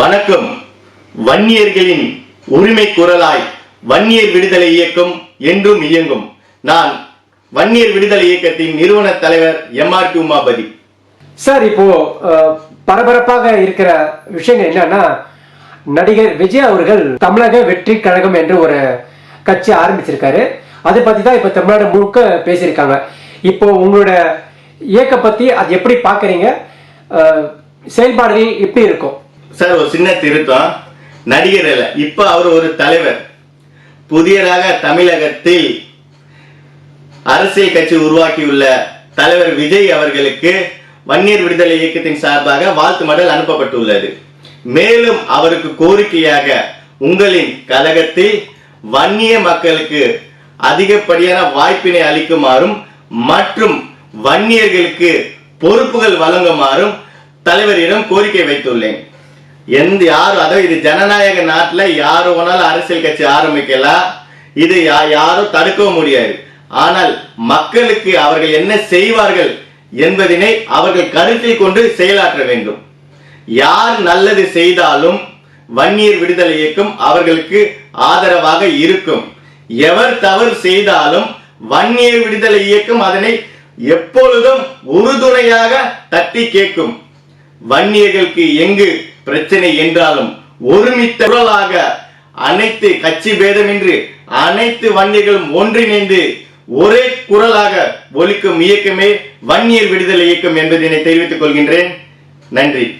வணக்கம். வன்னியர்களின் உரிமை குரலாய் வன்னியர் விடுதலை இயக்கம் என்றும் இயங்கும். நான் வன்னியர் விடுதலை இயக்கத்தின் நிறுவன தலைவர் எம் ஆர் உமாபதி. சார் இப்போ பரபரப்பாக இருக்கிற விஷயங்கள் என்னன்னா நடிகர் விஜய் அவர்கள் தமிழக வெற்றி கழகம் என்று ஒரு கட்சி ஆரம்பிச்சிருக்காரு. அதை பத்தி தான் இப்போ தமிழ்நாடு முழுக்க பேசியிருக்காங்க. இப்போ உங்களோட இயக்கம் பத்தி அது எப்படி பாக்குறீங்க? செயல்பாடுகள் எப்படி இருக்கும்? சார் ஒரு சின்ன திருத்தம். நடிகர் அல்ல இப்ப அவர் ஒரு தலைவர். புதியதாக தமிழகத்தில் அரசியல் கட்சி உருவாக்கியுள்ள தலைவர் விஜய் அவர்களுக்கு வன்னியர் விடுதலை இயக்கத்தின் சார்பாக வாழ்த்து மடல் அனுப்பப்பட்டுள்ளது. மேலும் அவருக்கு கோரிக்கையாக உங்களின் கழகத்தில் வன்னிய மக்களுக்கு அதிகப்படியான வாய்ப்பினை அளிக்குமாறும் மற்றும் வன்னியர்களுக்கு பொறுப்புகள் வழங்குமாறும் தலைவரிடம் கோரிக்கை வைத்துள்ளேன். எந்த யாரும் அதாவது இது ஜனநாயக நாட்டில் யாரு வேணாலும் அரசியல் கட்சி ஆரம்பிக்கலாம் இது யாரும் தடுக்கவும் முடியாது. ஆனால் மக்களுக்கு அவர்கள் என்ன செய்வார்கள் என்பதனை அவர்கள் கருத்தில் கொண்டு செயலாற்ற வேண்டும். யார் நல்லது செய்தாலும் வன்னியர் விடுதலை இயக்கம் அவர்களுக்கு ஆதரவாக இருக்கும். எவர் தவறு செய்தாலும் வன்னியர் விடுதலை இயக்கம் அதனை எப்பொழுதும் உறுதுணையாக தட்டி கேட்கும். வன்னியர்களுக்கு எங்கு பிரச்சனை என்றாலும் ஒருமித்த குரலாக அனைத்து கட்சி பேதமின்றி அனைத்து வன்னியர்களும் ஒன்றிணைந்து ஒரே குரலாக ஒலிக்கும் இயக்கமே வன்னியர் விடுதலை இயக்கம் என்பதை தெரிவித்துக் கொள்கின்றேன். நன்றி.